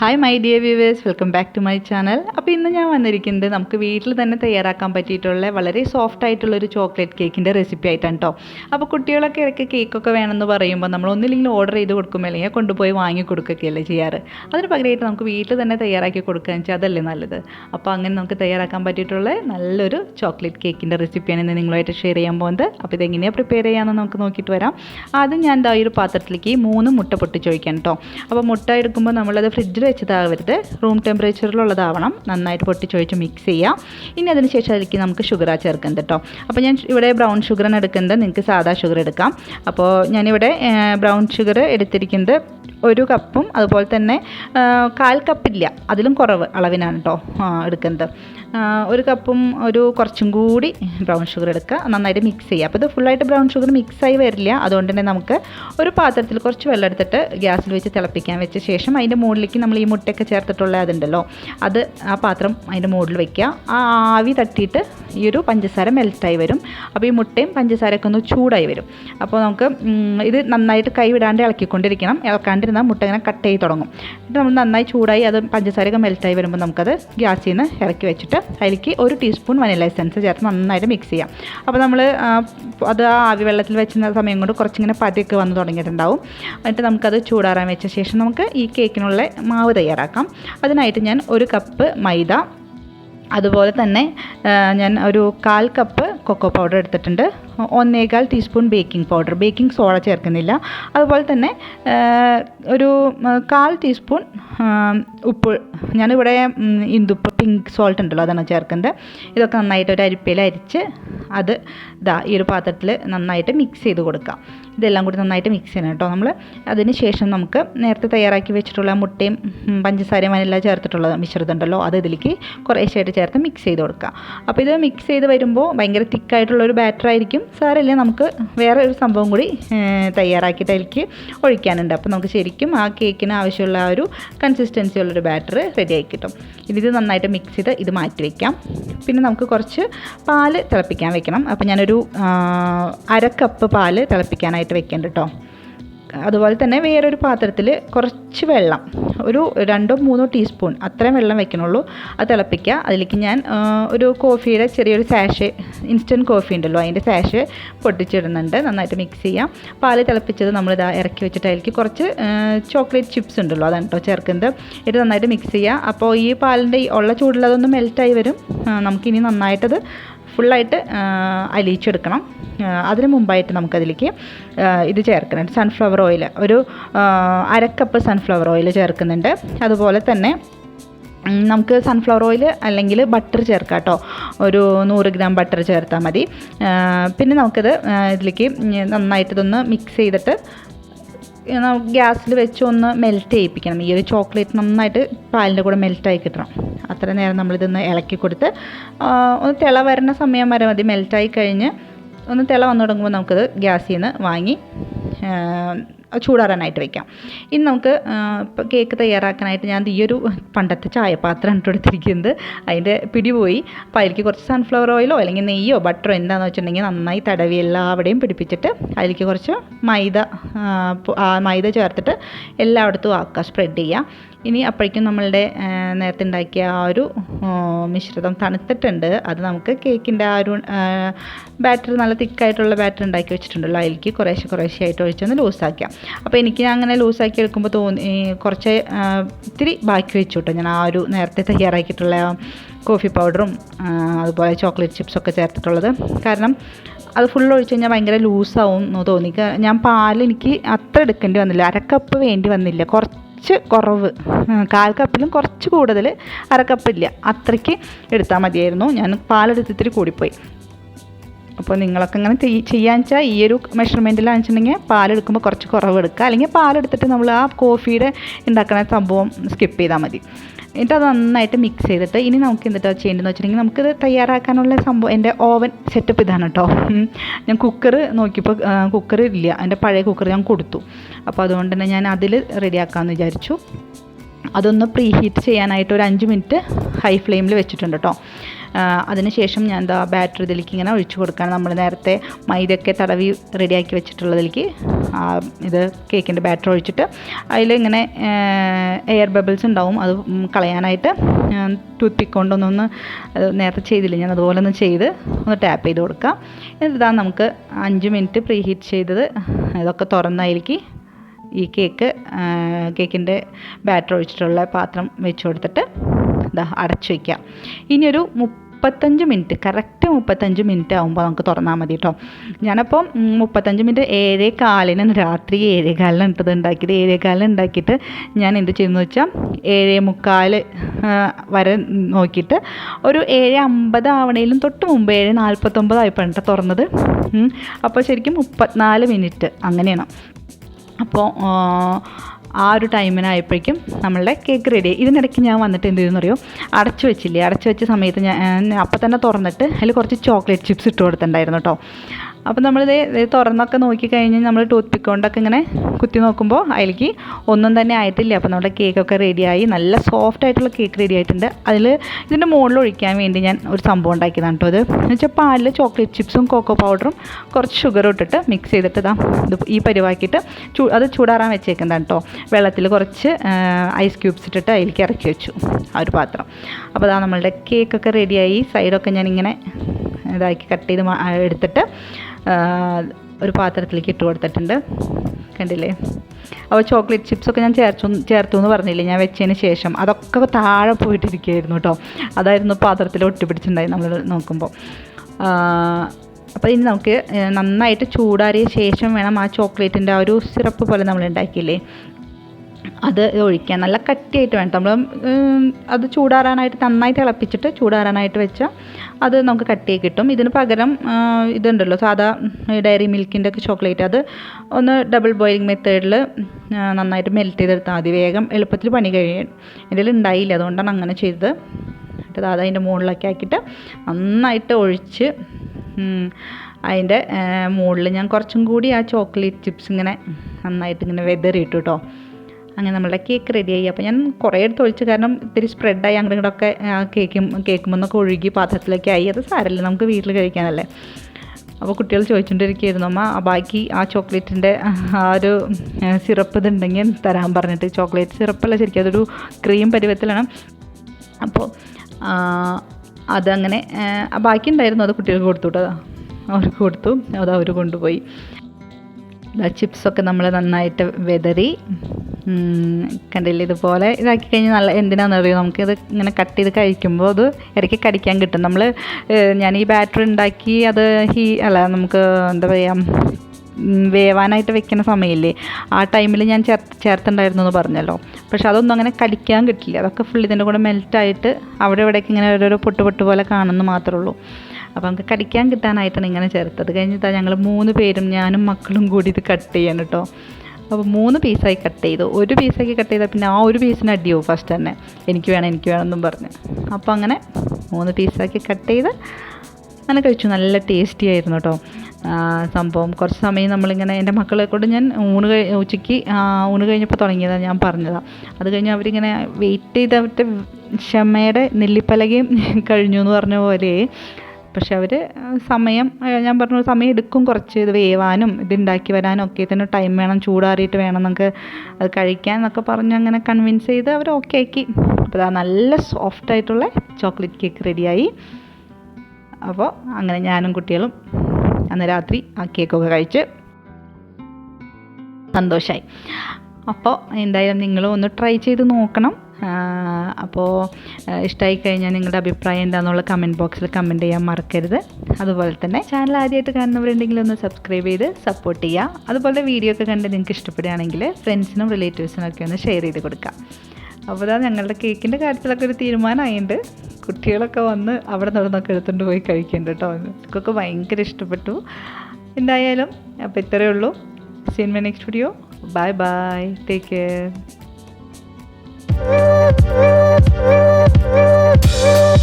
Hi my dear viewers welcome back to my channel അപ്പോൾ ഇന്ന് ഞാൻ വന്നിരിക്കുന്നത് നമുക്ക് വീട്ടിൽ തന്നെ തയ്യാറാക്കാൻ പറ്റിയിട്ടുള്ള വളരെ സോഫ്റ്റ് ആയിട്ടുള്ളൊരു ചോക്ലേറ്റ് കേക്കിന്റെ റെസിപ്പി ആയിട്ടാണ് കേട്ടോ അപ്പോൾ കുട്ടികളൊക്കെ ഇടയ്ക്ക് കേക്കൊക്കെ വേണമെന്ന് പറയുമ്പോൾ നമ്മൾ ഒന്നില്ലെങ്കിൽ ഓർഡർ ചെയ്ത് കൊടുക്കുമ്പോൾ അല്ലെങ്കിൽ കൊണ്ടുപോയി വാങ്ങി കൊടുക്കുകയൊക്കെയല്ലേ ചെയ്യാറ്. അതിന് പകരമായിട്ട് നമുക്ക് വീട്ടിൽ തന്നെ തയ്യാറാക്കി കൊടുക്കുക വെച്ചാൽ അതല്ലേ നല്ലത്. അപ്പോൾ അങ്ങനെ നമുക്ക് തയ്യാറാക്കാൻ പറ്റിയിട്ടുള്ള നല്ലൊരു ചോക്ലേറ്റ് കേക്കിന്റെ റെസിപ്പിയാണ് ഇന്ന് നിങ്ങളുമായിട്ട് ഷെയർ ചെയ്യാൻ പോകുന്നത്. അപ്പോൾ ഇതെങ്ങനെയാണ് പ്രിപ്പയർ ചെയ്യാമെന്ന് നമുക്ക് നോക്കിയിട്ട് വരാം. ആദ്യം ഞാൻ എന്താ ഒരു പാത്രത്തിലേക്ക് മൂന്ന് മുട്ട പൊട്ടിച്ചൊഴിക്കാം കേട്ടോ അപ്പോൾ മുട്ട എടുക്കുമ്പോൾ നമ്മളത് ഫ്രിഡ്ജിൽ വെച്ചതാവരുത്. റൂം ടെമ്പറേച്ചറിലുള്ളതാവണം. നന്നായിട്ട് പൊട്ടിച്ചൊഴിച്ച് മിക്സ് ചെയ്യാം. ഇനി അതിന് ശേഷം അതിലേക്ക് നമുക്ക് ഷുഗറാ ചേർക്കുന്നത് കേട്ടോ. അപ്പോൾ ഞാൻ ഇവിടെ ബ്രൗൺ ഷുഗറാണ് എടുക്കുന്നത് നിങ്ങൾക്ക് സാധാ ഷുഗർ എടുക്കാം. അപ്പോൾ ഞാനിവിടെ ബ്രൗൺ ഷുഗർ എടുത്തിരിക്കുന്നത് ഒരു കപ്പും അതുപോലെ തന്നെ കാൽ കപ്പില്ല. അതിലും കുറവ് അളവിനാണ് കേട്ടോ എടുക്കുന്നത്. ഒരു കപ്പും ഒരു കുറച്ചും കൂടി ബ്രൗൺ ഷുഗർ എടുക്കുക. നന്നായിട്ട് മിക്സ് ചെയ്യുക. അപ്പോൾ ഇത് ഫുള്ളായിട്ട് ബ്രൗൺ ഷുഗർ മിക്സായി വരില്ല. അതുകൊണ്ട് തന്നെ നമുക്ക് ഒരു പാത്രത്തിൽ കുറച്ച് വെള്ളം എടുത്തിട്ട് ഗ്യാസിൽ വെച്ച് തിളപ്പിക്കാൻ വെച്ച ശേഷം അതിന്റെ മുകളിലേക്ക് നമ്മൾ ഈ മുട്ടയൊക്കെ ചേർത്തിട്ടുള്ള അതുണ്ടല്ലോ അത് ആ പാത്രം അതിന്റെ മുകളിൽ വെക്കുക. ആ ആവി തട്ടിയിട്ട് ഈ ഒരു പഞ്ചസാര മെൽറ്റായി വരും. അപ്പോൾ ഈ മുട്ടയും പഞ്ചസാരയൊക്കെ ഒന്ന് ചൂടായി വരും. അപ്പോൾ നമുക്ക് ഇത് നന്നായിട്ട് കൈ വിടാണ്ട് ഇളക്കിക്കൊണ്ടിരിക്കണം ഇളക്കാണ്ടിരുന്നാൽ മുട്ട ഇങ്ങനെ കട്ട് ചെയ്ത് തുടങ്ങും. എന്നിട്ട് നമ്മൾ നന്നായി ചൂടായി അത് പഞ്ചസാരയൊക്കെ മെൽറ്റായി വരുമ്പോൾ നമുക്കത് ഗ്യാസിൽ നിന്ന് ഇറക്കി വെച്ചിട്ട് അതിലേക്ക് ഒരു ടീസ്പൂൺ വനില എസൻസ് ചേർത്ത് നന്നായിട്ട് മിക്സ് ചെയ്യാം. അപ്പോൾ നമ്മൾ അത് ആ ആവി വെള്ളത്തിൽ വെച്ചിരുന്ന സമയം കൊണ്ട് കുറച്ചിങ്ങനെ പതിയൊക്കെ വന്ന് തുടങ്ങിയിട്ടുണ്ടാവും. എന്നിട്ട് നമുക്കത് ചൂടാറാൻ വെച്ച ശേഷം നമുക്ക് ഈ കേക്കിനുള്ള മാവ് തയ്യാറാക്കാം. അതിനായിട്ട് ഞാൻ ഒരു കപ്പ് മൈദ അതുപോലെ തന്നെ ഞാൻ ഒരു കാൽ കപ്പ് കൊക്കോ പൗഡർ എടുത്തിട്ടുണ്ട്. ഒന്നേകാൽ teaspoon baking powder baking soda ചേർക്കുന്നില്ല. അതുപോലെ തന്നെ ഒരു കാൽ ടീസ്പൂൺ ഉപ്പ്. ഞാനിവിടെ ഇന്ദുപ്പ് പിങ്ക് സോൾട്ട് ഉണ്ടല്ലോ അതാണ് ചേർക്കുന്നത്. ഇതൊക്കെ നന്നായിട്ട് ഒരു അരിപ്പയിൽ അരിച്ച് അത് ഇതാ ഈ ഒരു പാത്രത്തിൽ നന്നായിട്ട് മിക്സ് ചെയ്ത് കൊടുക്കാം. ഇതെല്ലാം കൂടി നന്നായിട്ട് മിക്സ് ചെയ്യണം കേട്ടോ. നമ്മൾ അതിന് ശേഷം നമുക്ക് നേരത്തെ തയ്യാറാക്കി വെച്ചിട്ടുള്ള മുട്ടയും പഞ്ചസാരയും വനില ചേർത്തിട്ടുള്ള മിശ്രിതം ഉണ്ടല്ലോ അത് ഇതിലേക്ക് കുറേശ്ശായിട്ട് ചേർത്ത് മിക്സ് ചെയ്ത് കൊടുക്കുക. അപ്പോൾ ഇത് മിക്സ് ചെയ്ത് വരുമ്പോൾ ഭയങ്കര തിക്കായിട്ടുള്ള ഒരു ബാറ്റർ ആയിരിക്കും. സാരമില്ല നമുക്ക് വേറെ ഒരു സംഭവം കൂടി തയ്യാറാക്കിയിട്ട് അതിലേക്ക് ഒഴിക്കാനുണ്ട്. അപ്പോൾ നമുക്ക് ശരിക്കും ആ കേക്കിന് ആവശ്യമുള്ള ആ ഒരു കൺസിസ്റ്റൻസി ഉള്ളൊരു ബാറ്റർ റെഡി ആയി കിട്ടും. ഇനി ഇത് നന്നായിട്ട് മിക്സ് ചെയ്ത് ഇത് മാറ്റി വയ്ക്കാം പിന്നെ നമുക്ക് കുറച്ച് പാൽ തിളപ്പിക്കാൻ വെക്കണം. അപ്പോൾ ഞാനൊരു അരക്കപ്പ് അര കപ്പ് തിളപ്പിക്കാനായിട്ട് വെക്കേണ്ട കേട്ടോ അതുപോലെ തന്നെ വേറൊരു പാത്രത്തിൽ കുറച്ച് വെള്ളം ഒരു രണ്ടോ മൂന്നോ ടീസ്പൂൺ അത്രയും വെള്ളം വെക്കണുള്ളൂ. അത് തിളപ്പിക്കുക. അതിലേക്ക് ഞാൻ ഒരു കോഫിയുടെ ചെറിയൊരു സാഷ് ഇൻസ്റ്റന്റ് കോഫി ഉണ്ടല്ലോ അതിന്റെ സാഷ് പൊട്ടിച്ചിടുന്നുണ്ട്. നന്നായിട്ട് മിക്സ് ചെയ്യാം. പാൽ തിളപ്പിച്ചത് നമ്മളിതാ ഇറക്കി വെച്ചിട്ട് അതിലേക്ക് കുറച്ച് ചോക്ലേറ്റ് ചിപ്സ് ഉണ്ടല്ലോ അതാണ് കേട്ടോ ചേർക്കുന്നത്. ഇത് നന്നായിട്ട് മിക്സ് ചെയ്യുക. അപ്പോൾ ഈ പാലിന്റെ ഉള്ള ചൂടിൽ മെൽറ്റായി വരും. നമുക്കിനി നന്നായിട്ടത് ഫുള്ളായിട്ട് അലിയിച്ചെടുക്കണം. അതിന് മുമ്പായിട്ട് നമുക്കതിലേക്ക് ഇത് ചേർക്കണം സൺഫ്ലവർ ഓയിൽ ഒരു അരക്കപ്പ് സൺഫ്ലവർ ഓയിൽ ചേർക്കുന്നുണ്ട്. അതുപോലെ തന്നെ നമുക്ക് സൺഫ്ലവർ ഓയിൽ അല്ലെങ്കിൽ ബട്ടർ ചേർക്കാം കേട്ടോ. ഒരു നൂറ് ഗ്രാം ബട്ടർ ചേർത്താൽ മതി. പിന്നെ നമുക്കത് ഇതിലേക്ക് നന്നായിട്ട് ഇതൊന്ന് മിക്സ് ചെയ്തിട്ട് ഗ്യാസിൽ വെച്ച് ഒന്ന് മെൽറ്റ് ചെയ്യിപ്പിക്കണം. ഈ ഒരു ചോക്ലേറ്റ് നന്നായിട്ട് പാലിന്റെ കൂടെ മെൽറ്റായി കിട്ടണം. അത്ര നേരം നമ്മളിതൊന്ന് ഇളക്കി കൊടുത്ത് ഒന്ന് തിള വരുന്ന സമയം വരെ മതി. മെൽറ്റായി കഴിഞ്ഞ് ഒന്ന് തിള വന്നു തുടങ്ങുമ്പോൾ നമുക്കത് ഗ്യാസിൽ നിന്ന് വാങ്ങി ചൂടാറാനായിട്ട് വെക്കാം ഇനി നമുക്ക് കേക്ക് തയ്യാറാക്കാനായിട്ട് ഞാൻ ഈ ഒരു പണ്ടത്തെ ചായപാത്രം ഇട്ട് കൊടുത്തിരിക്കുന്നത് അതിന്റെ പിടി പോയി. അപ്പോൾ അതിലേക്ക് കുറച്ച് സൺഫ്ലവർ ഓയിലോ അല്ലെങ്കിൽ നെയ്യോ ബട്ടറോ എന്താണെന്ന് വെച്ചിട്ടുണ്ടെങ്കിൽ നന്നായി തടവി എല്ലാവിടെയും പിടിപ്പിച്ചിട്ട് അതിലേക്ക് കുറച്ച് മൈദ മൈദ ചേർത്തിട്ട് എല്ലായിടത്തും ആക്കുക. സ്പ്രെഡ് ചെയ്യുക. ഇനി അപ്പോഴേക്കും നമ്മളുടെ നേരത്തെ ഉണ്ടാക്കിയ ആ ഒരു മിശ്രിതം തണുത്തിട്ടുണ്ട്. അത് നമുക്ക് കേക്കിന്റെ ആ ഒരു ബാറ്റർ നല്ല തിക്കായിട്ടുള്ള ബാറ്റർ ഉണ്ടാക്കി വെച്ചിട്ടുണ്ടല്ലോ. അതിലേക്ക് കുറേശ്ശെ കുറേശ്ശെ ആയിട്ട് ഒഴിച്ചൊന്ന് ലൂസാക്കാം അപ്പോൾ എനിക്ക് അങ്ങനെ ലൂസാക്കി എടുക്കുമ്പോൾ തോന്നി കുറച്ച് ഇത്തിരി ബാക്കി വെച്ചു കേട്ടോ ഞാൻ ആ ഒരു നേരത്തെ തയ്യാറാക്കിയിട്ടുള്ള കോഫി പൗഡറും അതുപോലെ ചോക്ലേറ്റ് ചിപ്സൊക്കെ ചേർത്തിട്ടുള്ളത്. കാരണം അത് ഫുൾ ഒഴിച്ച് കഴിഞ്ഞാൽ ഭയങ്കര ലൂസാവും എന്ന് തോന്നി. ഞാൻ പാൽ എനിക്ക് അത്ര എടുക്കേണ്ടി വന്നില്ല. അര കപ്പ് വേണ്ടി വന്നില്ല. കുറച്ച് കുറവ്. കാൽ കപ്പിലും കുറച്ച് കൂടുതൽ അരക്കപ്പില്ല അത്രയ്ക്ക് എടുത്താൽ മതിയായിരുന്നു. ഞാൻ പാലെടുത്ത് കൂടിപ്പോയി. അപ്പോൾ നിങ്ങളൊക്കെ ഇങ്ങനെ ചെയ്- ചെയ്യാൻ വെച്ചാൽ ഈ ഒരു മെഷർമെന്റിൽ വെച്ചിട്ടുണ്ടെങ്കിൽ പാലെടുക്കുമ്പോൾ കുറച്ച് കുറവ് എടുക്കുക അല്ലെങ്കിൽ പാലെടുത്തിട്ട് നമ്മൾ ആ കോഫിയുടെ ഉണ്ടാക്കുന്ന സംഭവം സ്കിപ്പ് ചെയ്താൽ മതി. എന്നിട്ട് അത് നന്നായിട്ട് മിക്സ് ചെയ്തിട്ട് ഇനി നമുക്ക് എന്തിട്ടാ ചെയ്യേണ്ടതെന്ന് വെച്ചിട്ടുണ്ടെങ്കിൽ നമുക്കിത് തയ്യാറാക്കാനുള്ള സംഭവം എന്റെ ഓവൻ സെറ്റപ്പ് ഇതാണ് കേട്ടോ. ഞാൻ കുക്കർ നോക്കിയപ്പോൾ കുക്കർ ഇല്ല. എന്റെ പഴയ കുക്കർ ഞാൻ കൊടുത്തു. അപ്പോൾ അതുകൊണ്ട് തന്നെ ഞാൻ അതിൽ റെഡിയാക്കാമെന്ന് വിചാരിച്ചു. അതൊന്ന് പ്രീ ഹീറ്റ് ചെയ്യാനായിട്ട് ഒരു അഞ്ച് മിനിറ്റ് ഹൈ ഫ്ലെയിമിൽ വെച്ചിട്ടുണ്ട് കേട്ടോ അതിനുശേഷം ഞാൻ എന്താ ബാറ്റർ ഇതിലേക്ക് ഇങ്ങനെ ഒഴിച്ചു കൊടുക്കുകയാണ്. നമ്മൾ നേരത്തെ മൈദയൊക്കെ തടവി റെഡിയാക്കി വെച്ചിട്ടുള്ളതിലേക്ക് ഇത് കേക്കിന്റെ ബാറ്റർ ഒഴിച്ചിട്ട് അതിലിങ്ങനെ എയർ ബബിൾസ് ഉണ്ടാവും. അത് കളയാനായിട്ട് ടൂത്ത് പിക്ക് കൊണ്ടൊന്നൊന്ന് നേരത്തെ ചെയ്തില്ല. ഞാൻ അതുപോലെ ഒന്ന് ചെയ്ത് ഒന്ന് ടാപ്പ് ചെയ്ത് കൊടുക്കാം എന്നിട്ട് ഇതാ നമുക്ക് അഞ്ച് മിനിറ്റ് പ്രീ ഹീറ്റ് ചെയ്തത് ഇതൊക്കെ തുറന്നതിലേക്ക് ഈ കേക്ക് കേക്കിന്റെ ബാറ്റർ ഒഴിച്ചിട്ടുള്ള പാത്രം വെച്ച് കൊടുത്തിട്ട് ഇതാ അടച്ചു വയ്ക്കാം ഇനിയൊരു മുപ്പത്തഞ്ച് മിനിറ്റ് കറക്റ്റ് മുപ്പത്തഞ്ച് മിനിറ്റ് ആകുമ്പോൾ നമുക്ക് തുറന്നാൽ മതി കേട്ടോ ഞാനപ്പോൾ ഉം, മുപ്പത്തഞ്ച് മിനിറ്റ് ഏഴേ കാലിന് രാത്രി ഏഴേ കാലിനാണ് ഇട്ടത് ഉണ്ടാക്കിയത് ഏഴേ കാലിന് ഉണ്ടാക്കിയിട്ട് ഞാൻ എന്ത് ചെയ്യുന്നു വെച്ചാൽ ഏഴേ മുക്കാൽ വരെ നോക്കിയിട്ട് ഒരു ഏഴ് അമ്പത് ആവണേലും തൊട്ട് മുമ്പ് ഏഴ് നാൽപ്പത്തൊമ്പത് ആയപ്പോഴാണ് കേട്ടോ തുറന്നത്. അപ്പോൾ ശരിക്കും മുപ്പത്തിനാല് മിനിറ്റ് അങ്ങനെയാണ്. അപ്പോൾ ആ ഒരു ടൈമിനായപ്പോഴേക്കും നമ്മളുടെ കേക്ക് റെഡി ഇതിനിടയ്ക്ക് ഞാൻ വന്നിട്ട് എന്ത് ചെയ്തെന്ന് അറിയോ അടച്ചു വെച്ചില്ലേ? അടച്ചു വെച്ച സമയത്ത് ഞാൻ അപ്പം തന്നെ തുറന്നിട്ട് അതിൽ കുറച്ച് ചോക്ലേറ്റ് ചിപ്സ് ഇട്ട് കൊടുത്തിട്ടുണ്ടായിരുന്നു കേട്ടോ അപ്പോൾ ഇത് തുറന്നൊക്കെ നോക്കിക്കഴിഞ്ഞ് നമ്മൾ ടൂത്ത് പിക്ക് കൊണ്ടൊക്കെ ഇങ്ങനെ കുത്തി നോക്കുമ്പോൾ അതിലേക്ക് ഒന്നും തന്നെ ആയിട്ടില്ല. അപ്പോൾ നമ്മുടെ കേക്കൊക്കെ റെഡിയായി നല്ല സോഫ്റ്റ് ആയിട്ടുള്ള കേക്ക് റെഡി ആയിട്ടുണ്ട്. അതിൽ ഇതിന്റെ മുകളിൽ ഒഴിക്കാൻ വേണ്ടി ഞാൻ ഒരു സംഭവം ഉണ്ടാക്കിയതാണ് കേട്ടോ അത്. എന്ന് വെച്ചാൽ പാലിൽ ചോക്ലേറ്റ് ചിപ്സും കോക്കോ പൗഡറും കുറച്ച് ഷുഗറും ഇട്ടിട്ട് മിക്സ് ചെയ്തിട്ട് ഇതാ ഇത് ഈ പരിവാക്കിയിട്ട് ചൂ അത് ചൂടാറാൻ വെച്ചേക്കുന്നതാണ് കേട്ടോ വെള്ളത്തിൽ കുറച്ച് ഐസ് ക്യൂബ്സ് ഇട്ടിട്ട് അതിലേക്ക് ഇറക്കി വെച്ചു. ആ ഒരു പാത്രം. അപ്പോൾ അതാ നമ്മളുടെ കേക്കൊക്കെ റെഡിയായി സൈഡൊക്കെ ഞാനിങ്ങനെ ഇതാക്കി കട്ട് ചെയ്ത് എടുത്തിട്ട് ഒരു പാത്രത്തിലേക്ക് ഇട്ട് കൊടുത്തിട്ടുണ്ട്. കണ്ടില്ലേ? അപ്പോൾ ചോക്ലേറ്റ് ചിപ്സൊക്കെ ഞാൻ ചേർത്തു ചേർത്തു എന്ന് പറഞ്ഞില്ലേ? ഞാൻ വെച്ചതിന് ശേഷം അതൊക്കെ താഴെ പോയിട്ടിരിക്കുകയായിരുന്നു കേട്ടോ. അതായിരുന്നു പാത്രത്തിൽ ഒട്ടിപ്പിടിച്ചിട്ടുണ്ടായി നമ്മൾ നോക്കുമ്പോൾ അപ്പോൾ ഇനി നമുക്ക് നന്നായിട്ട് ചൂടാറിയ ശേഷം വേണം ആ ചോക്ലേറ്റിന്റെ ആ ഒരു സിറപ്പ് പോലെ നമ്മൾ ഉണ്ടാക്കിയില്ലേ? അത് ഒഴിക്കാൻ നല്ല കട്ടിയായിട്ട് വേണം. നമ്മൾ അത് ചൂടാറാനായിട്ട് നന്നായി തിളപ്പിച്ചിട്ട് ചൂടാറാനായിട്ട് വെച്ചാൽ അത് നമുക്ക് കട്ടിയായി കിട്ടും. ഇതിന് പകരം ഇതുണ്ടല്ലോ സാധാ ഡയറി മിൽക്കിന്റെ ഒക്കെ ചോക്ലേറ്റ്. അത് ഒന്ന് ഡബിൾ ബോയിലിംഗ് മെത്തേഡിൽ നന്നായിട്ട് മെൽറ്റ് ചെയ്തെടുത്താൽ മതി. വേഗം എളുപ്പത്തിൽ പണി കഴിയും ഇതിൽ ഉണ്ടായില്ല. അതുകൊണ്ടാണ് അങ്ങനെ ചെയ്തത്. എന്നിട്ട് അത് അതിന്റെ മുകളിലൊക്കെ ആക്കിയിട്ട് നന്നായിട്ട് ഒഴിച്ച് അതിന്റെ മുകളിൽ ഞാൻ കുറച്ചും കൂടി ആ ചോക്ലേറ്റ് ചിപ്സ് ഇങ്ങനെ നന്നായിട്ട് ഇങ്ങനെ വെതറിയിട്ടു കേട്ടോ അങ്ങനെ നമ്മളുടെ കേക്ക് റെഡിയായി അപ്പോൾ ഞാൻ കുറേ എടുത്ത് ഒഴിച്ചു. കാരണം ഇത്തിരി സ്പ്രെഡായി അങ്ങോട്ടും ഇങ്ങോട്ടൊക്കെ കേക്കും കേക്കുമെന്നൊക്കെ ഒഴുകി പാത്രത്തിലൊക്കെ ആയി അത് സാരമില്ല നമുക്ക് വീട്ടിൽ കഴിക്കാനല്ലേ. അപ്പോൾ കുട്ടികൾ ചോദിച്ചുകൊണ്ടിരിക്കുകയായിരുന്നു അമ്മ ബാക്കി ആ ചോക്ലേറ്റിന്റെ ആ ഒരു സിറപ്പ് ഇതുണ്ടെങ്കിൽ തരാൻ പറഞ്ഞിട്ട്. ചോക്ലേറ്റ് സിറപ്പല്ല ശരിക്കും അതൊരു ക്രീം പരുവത്തിലാണ്. അപ്പോൾ അതങ്ങനെ ബാക്കി ഉണ്ടായിരുന്നു അത് കുട്ടികൾക്ക് കൊടുത്തു കേട്ടോ അവർക്ക് കൊടുത്തു. അത് അവർ കൊണ്ടുപോയി. ചിപ്സൊക്കെ നമ്മൾ നന്നായിട്ട് വെതറി. കണ്ടില്ലേ? ഇതുപോലെ ഇതാക്കി കഴിഞ്ഞാൽ നല്ല എന്തിനാണെന്ന് അറിയോ? നമുക്കിത് ഇങ്ങനെ കട്ട് ചെയ്ത് കഴിക്കുമ്പോൾ അത് ഇടയ്ക്ക് കടിക്കാൻ കിട്ടും. നമ്മൾ ഞാൻ ഈ ബാറ്റർ ഉണ്ടാക്കി അത് ഹീ അല്ല നമുക്ക് എന്താ പറയുക വേവാനായിട്ട് വെക്കുന്ന സമയമില്ലേ? ആ ടൈമിൽ ഞാൻ ചേർത്ത് ചേർത്തുണ്ടായിരുന്നു എന്ന് പറഞ്ഞല്ലോ. പക്ഷെ അതൊന്നും അങ്ങനെ കടിക്കാൻ കിട്ടില്ല. അതൊക്കെ ഫുൾ ഇതിന്റെ കൂടെ മെൽറ്റായിട്ട് അവിടെ ഇവിടേക്ക് ഇങ്ങനെ ഓരോരോ പൊട്ട് പൊട്ട് പോലെ കാണുന്നു മാത്രമേ ഉള്ളൂ അപ്പോൾ നമുക്ക് കടിക്കാൻ കിട്ടാനായിട്ടാണ് ഇങ്ങനെ ചേർത്തത്. കഴിഞ്ഞിട്ടാണ് ഞങ്ങൾ മൂന്ന് പേരും ഞാനും മക്കളും കൂടി ഇത് കട്ട് ചെയ്യാൻ കേട്ടോ. അപ്പോൾ മൂന്ന് പീസായി കട്ട് ചെയ്തു. ഒരു പീസാക്കി കട്ട് ചെയ്താൽ പിന്നെ ആ ഒരു പീസിന് അടിയോ ഫസ്റ്റ് തന്നെ. എനിക്ക് വേണം എനിക്ക് വേണം എന്നും പറഞ്ഞ്. അപ്പോൾ അങ്ങനെ മൂന്ന് പീസാക്കി കട്ട് ചെയ്ത് അങ്ങനെ കഴിച്ചു. നല്ല ടേസ്റ്റി ആയിരുന്നു കേട്ടോ സംഭവം. കുറച്ച് സമയം നമ്മളിങ്ങനെ എന്റെ മക്കളെ കൊണ്ട് ഞാൻ ഊണ് കഴി ഉച്ചയ്ക്ക് ഊണ് കഴിഞ്ഞപ്പോൾ തുടങ്ങിയതാണ് ഞാൻ പറഞ്ഞതാണ് അത് കഴിഞ്ഞ് അവരിങ്ങനെ വെയിറ്റ് ചെയ്ത് അവരുടെ ക്ഷമയുടെ നെല്ലിപ്പലകയും കഴിഞ്ഞു എന്ന് പറഞ്ഞ പോലെ പക്ഷെ അവർ സമയം ഞാൻ പറഞ്ഞു സമയം എടുക്കും കുറച്ച് ഇത് വേവാനും ഇത് ഉണ്ടാക്കി വരാനും ഒക്കെ തന്നെ ടൈം വേണം ചൂടാറിയിട്ട് വേണം നമുക്ക് അത് കഴിക്കാൻ എന്നൊക്കെ പറഞ്ഞ് അങ്ങനെ കൺവിൻസ് ചെയ്ത് അവർ ഓക്കെ ആക്കി. അപ്പോൾ നല്ല സോഫ്റ്റ് ആയിട്ടുള്ള ചോക്ലേറ്റ് കേക്ക് റെഡിയായി അപ്പോൾ അങ്ങനെ ഞാനും കുട്ടികളും അന്ന് രാത്രി ആ കേക്കൊക്കെ കഴിച്ച് സന്തോഷമായി അപ്പോൾ എന്തായാലും നിങ്ങളും ഒന്ന് ട്രൈ ചെയ്ത് നോക്കണം. അപ്പോൾ ഇഷ്ടമായി കഴിഞ്ഞാൽ നിങ്ങളുടെ അഭിപ്രായം എന്താണെന്നുള്ള കമന്റ് ബോക്സിൽ കമന്റ് ചെയ്യാൻ മറക്കരുത്. അതുപോലെ തന്നെ ചാനൽ ആദ്യമായിട്ട് കാണുന്നവരുണ്ടെങ്കിൽ ഒന്ന് സബ്സ്ക്രൈബ് ചെയ്ത് സപ്പോർട്ട് ചെയ്യുക. അതുപോലെ വീഡിയോ ഒക്കെ കണ്ട് നിങ്ങൾക്ക് ഇഷ്ടപ്പെടുകയാണെങ്കിൽ ഫ്രണ്ട്സിനും റിലേറ്റീവ്സിനും ഒക്കെ ഒന്ന് ഷെയർ ചെയ്ത് കൊടുക്കാം അപ്പോൾ ഇതാ ഞങ്ങളുടെ കേക്കിന്റെ കാര്യത്തിലൊക്കെ ഒരു തീരുമാനമായിട്ടുണ്ട് കുട്ടികളൊക്കെ വന്ന് അവിടെ നടന്നൊക്കെ എടുത്തുകൊണ്ട് പോയി കഴിക്കുന്നുണ്ട് കേട്ടോ. എനിക്കൊക്കെ ഭയങ്കര ഇഷ്ടപ്പെട്ടു. എന്തായാലും അപ്പോൾ ഇത്രയേ ഉള്ളൂ. See in my next video bye bye take care Oh, oh, oh, oh,